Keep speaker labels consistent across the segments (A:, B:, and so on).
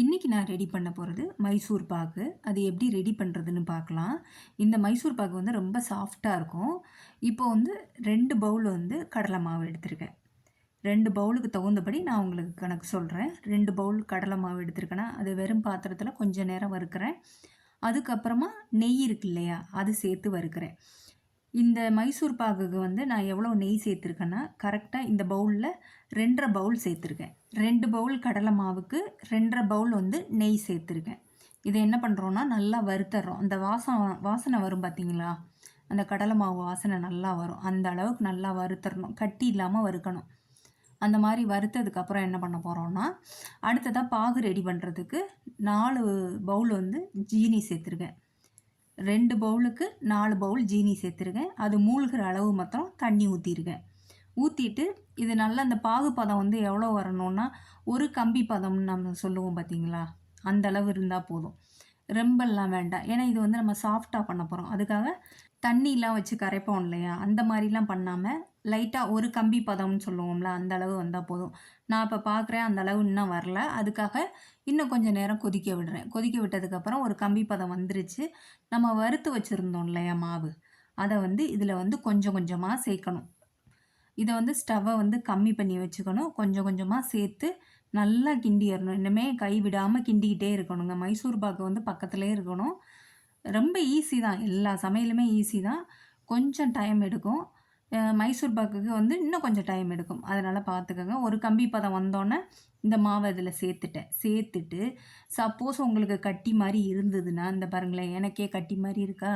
A: இன்றைக்கி நான் ரெடி பண்ண போகிறது மைசூர் பாகு. அது எப்படி ரெடி பண்ணுறதுன்னு பார்க்கலாம். இந்த மைசூர் பாகு வந்து ரொம்ப சாஃப்டாக இருக்கும். இப்போ வந்து ரெண்டு பவுல் வந்து கடலை மாவு எடுத்திருக்கேன். ரெண்டு பவுலுக்கு தகுந்தபடி நான் உங்களுக்கு கணக்கு சொல்கிறேன் ரெண்டு பவுல் கடலை மாவு எடுத்திருக்கேன்னா அது வெறும் பாத்திரத்தில் கொஞ்சம் நேரம் வறுக்கிறேன். அதுக்கப்புறமா நெய் இருக்கு இல்லையா அது சேர்த்து வறுக்கிறேன். இந்த மைசூர் பாகுக்கு வந்து நான் எவ்வளோ நெய் சேர்த்துருக்கேன்னா கரெக்டாக இந்த பவுலில் ரெண்டரை பவுல் சேர்த்துருக்கேன். ரெண்டு பவுல் கடலை மாவுக்கு ரெண்டரை பவுல் வந்து நெய் சேர்த்துருக்கேன். இதை என்ன பண்ணுறோன்னா நல்லா வறுத்துறோம் அந்த வாசம் வாசனை வரும் பார்த்தீங்களா அந்த கடலை மாவு வாசனை நல்லா வரும். அந்த அளவுக்கு நல்லா வறுத்தரணும். கட்டி இல்லாமல் வறுக்கணும். அந்த மாதிரி வறுத்ததுக்கப்புறம் என்ன பண்ண போகிறோன்னா அடுத்ததாக பாகு ரெடி பண்ணுறதுக்கு நாலு பவுல் வந்து ஜீனி சேர்த்துருக்கேன். ரெண்டு பவுலுக்கு நாலு பவுல் ஜீனி சேர்த்துருக்கேன். அது மூழ்கிற அளவு மாத்திரம் தண்ணி ஊற்றிருக்கேன் ஊற்றிட்டு இது நல்லா அந்த பாகு பதம் வந்து எவ்வளோ வரணும்னா ஒரு கம்பி பதம்னு நம்ம சொல்லுவோம் பார்த்தீங்களா அந்த அளவு இருந்தால் போதும். ரொம்பலாம் வேண்டாம். ஏன்னா இது வந்து நம்ம சாஃப்டாக பண்ண போகிறோம் அதுக்காக தண்ணிலாம் வச்சு கரைப்போம் இல்லையா? அந்த மாதிரிலாம் பண்ணாமல் லைட்டாக ஒரு கம்பி பதம்னு சொல்லுவோம்ல அந்த அளவு வந்தால் போதும். நான் இப்போ பார்க்குறேன் அந்த அளவு இன்னும் வரல. அதுக்காக இன்னும் கொஞ்சம் நேரம் கொதிக்க விடுறேன். கொதிக்க விட்டதுக்கப்புறம் ஒரு கம்பி பதம் வந்துருச்சு. நம்ம வறுத்து வச்சுருந்தோம் இல்லையா மாவு? அதை வந்து இதில் வந்து கொஞ்சம் கொஞ்சமாக சேர்க்கணும். இதை வந்து ஸ்டவ்வை வந்து கம்மி பண்ணி வச்சுக்கணும். கொஞ்சம் கொஞ்சமாக சேர்த்து நல்லா கிண்டிடணும் இன்னுமே கை விடாமல் கிண்டிக்கிட்டே இருக்கணுங்க. மைசூர் பாக்கு வந்து பக்கத்துலேயே இருக்கணும். ரொம்ப ஈஸி தான். எல்லா சமையலுமே ஈஸி தான். கொஞ்சம் டைம் எடுக்கும். மைசூர் பாக்குக்கு வந்து இன்னும் கொஞ்சம் டைம் எடுக்கும். அதனால் பார்த்துக்கோங்க ஒரு கம்பி பதம் வந்தோன்னே இந்த மாவை இதில் சேர்த்துட்டேன். சேர்த்துட்டு சப்போஸ் உங்களுக்கு கட்டி மாதிரி இருந்ததுன்னா இந்த பாருங்களேன் எனக்கே கட்டி மாதிரி இருக்கா?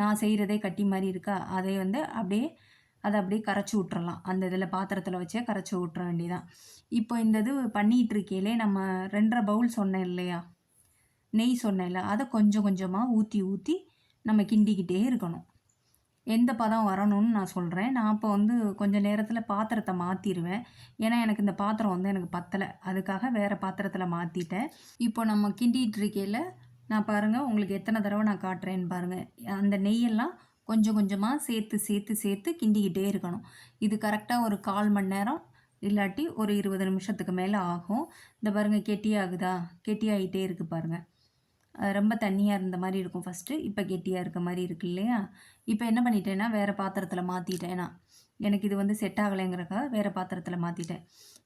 A: நான் செய்கிறதே கட்டி மாதிரி இருக்கா? அதை வந்து அப்படியே அதை அப்படியே கரைச்சி விட்றலாம் அந்த இதில் பாத்திரத்தில் வச்சே கரைச்சி விட்ற வேண்டியதான் இப்போ இந்த இது பண்ணிகிட்டு இருக்கையிலே நம்ம ரெண்டரை பவுல் சொன்னேன் இல்லையா? நெய் சொன்னேன்ல அதை கொஞ்சம் கொஞ்சமாக ஊற்றி ஊற்றி நம்ம கிண்டிக்கிட்டே இருக்கணும். எந்த பதம் வரணும்னு நான் சொல்கிறேன் நான் இப்போ வந்து கொஞ்சம் நேரத்தில் பாத்திரத்தை மாற்றிடுவேன் ஏன்னா எனக்கு இந்த பாத்திரம் வந்து எனக்கு பத்தலை. அதுக்காக வேறு பாத்திரத்தில் மாற்றிட்டேன் இப்போ நம்ம கிண்டிகிட்டு இருக்கையில் நான் பாருங்கள் உங்களுக்கு எத்தனை தடவை நான் காட்டுறேன்னு பாருங்கள் அந்த நெய்யெல்லாம் கொஞ்சம் கொஞ்சமாக சேர்த்து சேர்த்து சேர்த்து கிண்டிக்கிட்டே இருக்கணும். இது கரெக்டாக ஒரு கால் மணி நேரம் இல்லாட்டி ஒரு இருபது நிமிஷத்துக்கு மேலே ஆகும். இந்த பாருங்கள் கெட்டியாகுதா? கெட்டியாகிட்டே இருக்குது பாருங்கள் ரொம்ப தண்ணியாக இருந்த மாதிரி இருக்கும் ஃபஸ்ட்டு இப்போ கெட்டியாக இருக்க மாதிரி இருக்கு இல்லையா? இப்போ என்ன பண்ணிட்டேன்னா வேறு பாத்திரத்தில் மாற்றிட்டேன்னா எனக்கு இது வந்து செட் ஆகலைங்கிறக்காக வேறு பாத்திரத்தில் மாற்றிட்டேன்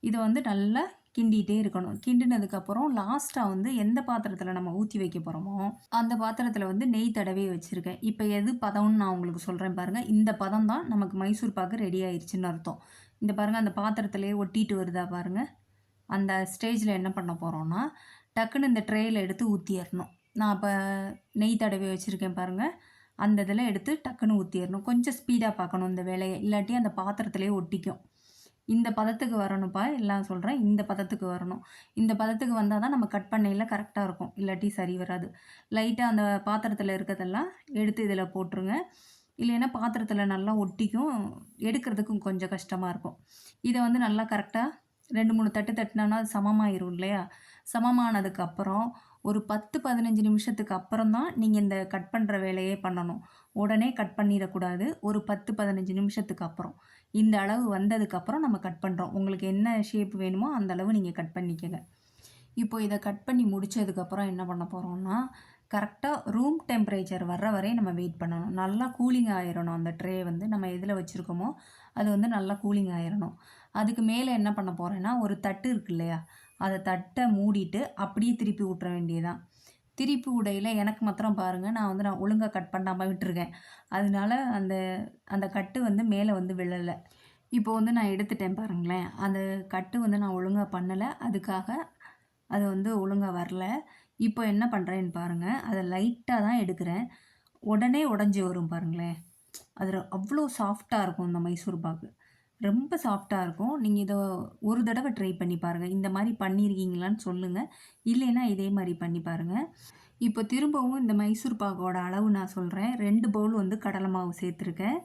A: இதை வந்து நல்லா கிண்டிகிட்டே இருக்கணும். கிண்டினதுக்கப்புறம் லாஸ்ட்டாக வந்து எந்த பாத்திரத்தில் நம்ம ஊற்றி வைக்க போகிறோமோ அந்த பாத்திரத்தில் வந்து நெய் தடவே வச்சுருக்கேன். இப்போ எது பதம்னு நான் உங்களுக்கு சொல்கிறேன் பாருங்கள் இந்த பதம் தான் நமக்கு மைசூர் பாக்கு ரெடி ஆயிடுச்சுன்னு அர்த்தம். இந்த பாருங்கள் அந்த பாத்திரத்திலே ஒட்டிட்டு வருதா பாருங்கள் அந்த ஸ்டேஜில் என்ன பண்ண போகிறோன்னா டக்குன்னு இந்த ட்ரேயில் எடுத்து ஊற்றிடணும் நான் இப்போ நெய் தடவி வச்சுருக்கேன் பாருங்கள் அந்த இதில் எடுத்து டக்குன்னு ஊற்றிடணும் கொஞ்சம் ஸ்பீடாக பார்க்கணும் இந்த வேலையை. இல்லாட்டி அந்த பாத்திரத்துலேயே ஒட்டிக்கும். இந்த பதத்துக்கு வரணும்ப்பா எல்லாம் சொல்கிறேன் இந்த பதத்துக்கு வரணும். இந்த பதத்துக்கு வந்தால் தான் நம்ம கட் பண்ணையில் கரெக்டாக இருக்கும். இல்லாட்டி சரி வராது. லைட்டாக அந்த பாத்திரத்தில் இருக்கிறதெல்லாம் எடுத்து இதில் போட்டுருங்க. இல்லைன்னா பாத்திரத்தில் நல்லா ஒட்டிக்கும். எடுக்கிறதுக்கும் கொஞ்சம் கஷ்டமாக இருக்கும். இதை வந்து நல்லா கரெக்டாக ரெண்டு மூணு தட்டு தட்டினோன்னா அது சமமாயிரும் இல்லையா? சமமானதுக்கப்புறம் ஒரு பத்து பதினஞ்சு நிமிஷத்துக்கு அப்புறம் தான் நீங்கள் இந்த கட் பண்ணுற வேலையே பண்ணணும். உடனே கட் பண்ணிடக்கூடாது. ஒரு பத்து பதினஞ்சு நிமிஷத்துக்கு அப்புறம். இந்த அளவு வந்ததுக்கப்புறம் நம்ம கட் பண்ணுறோம் உங்களுக்கு என்ன ஷேப் வேணுமோ அந்த அளவு நீங்கள் கட் பண்ணிக்கங்க. இப்போ இதை கட் பண்ணி முடித்ததுக்கப்புறம் என்ன பண்ண போகிறோம்னா கரெக்டாக ரூம் டெம்பரேச்சர் வர்ற வரையும் நம்ம வெயிட் பண்ணணும். நல்லா கூலிங் ஆயிடணும் அந்த ட்ரே வந்து நம்ம எதில் வச்சுருக்கோமோ அது வந்து நல்லா கூலிங் ஆயிடணும் அதுக்கு மேலே என்ன பண்ண போகிறேன்னா ஒரு தட்டு இருக்கு இல்லையா? அதை தட்டை மூடிட்டு அப்படியே திருப்பி விட்ற வேண்டியதான் திருப்பி உடையில் எனக்கு மாத்திரம் பாருங்கள் நான் வந்து நான் ஒழுங்காக கட் பண்ணாமல் விட்டுருக்கேன். அதனால அந்த அந்த கட்டு வந்து மேலே வந்து விழலை. இப்போ வந்து நான் எடுத்துட்டேன் பாருங்களேன். அந்த கட்டு வந்து நான் ஒழுங்காக பண்ணலை. அதுக்காக அது வந்து ஒழுங்காக வரல. இப்போ என்ன பண்ணுறேன்னு பாருங்கள் அதை லைட்டாக தான் எடுக்கிறேன். உடனே உடஞ்சி வரும் பாருங்களேன். அது அவ்வளோ சாஃப்டாக இருக்கும் இந்த மைசூர் பாக்கு. ரொம்ப சாஃப்டாக இருக்கும். நீங்கள் இதை ஒரு தடவை ட்ரை பண்ணி பாருங்கள் இந்த மாதிரி பண்ணியிருக்கீங்களான்னு சொல்லுங்கள் இல்லைன்னா இதே மாதிரி பண்ணி பாருங்கள் இப்போ திரும்பவும் இந்த மைசூர் பாக்கோட அளவு நான் சொல்கிறேன் ரெண்டு பவுல் வந்து கடலை மாவு சேர்த்துருக்கேன்.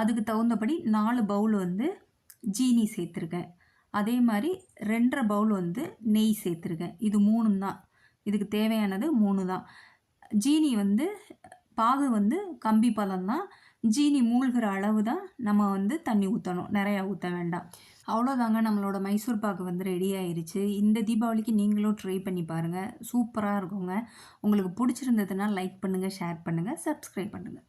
A: அதுக்கு தகுந்தபடி நாலு பவுல் வந்து ஜீனி சேர்த்துருக்கேன். அதே மாதிரி ரெண்டரை பவுல் வந்து நெய் சேர்த்துருக்கேன். இது மூணு தான். இதுக்கு தேவையானது மூணு தான். ஜீனி வந்து பாகு வந்து கம்பி பழம் தான் ஜீனி மூழ்கிற அளவு தான் நம்ம வந்து தண்ணி ஊற்றணும் நிறையா ஊற்ற வேண்டாம். அவ்வளோதாங்க நம்மளோட மைசூர் பாக்கு வந்து ரெடி ஆயிடுச்சு இந்த தீபாவளிக்கு நீங்களும் ட்ரை பண்ணி பாருங்கள் சூப்பராக இருக்குங்க. உங்களுக்கு பிடிச்சிருந்ததுன்னா லைக் பண்ணுங்கள் ஷேர் பண்ணுங்கள் சப்ஸ்கிரைப் பண்ணுங்கள்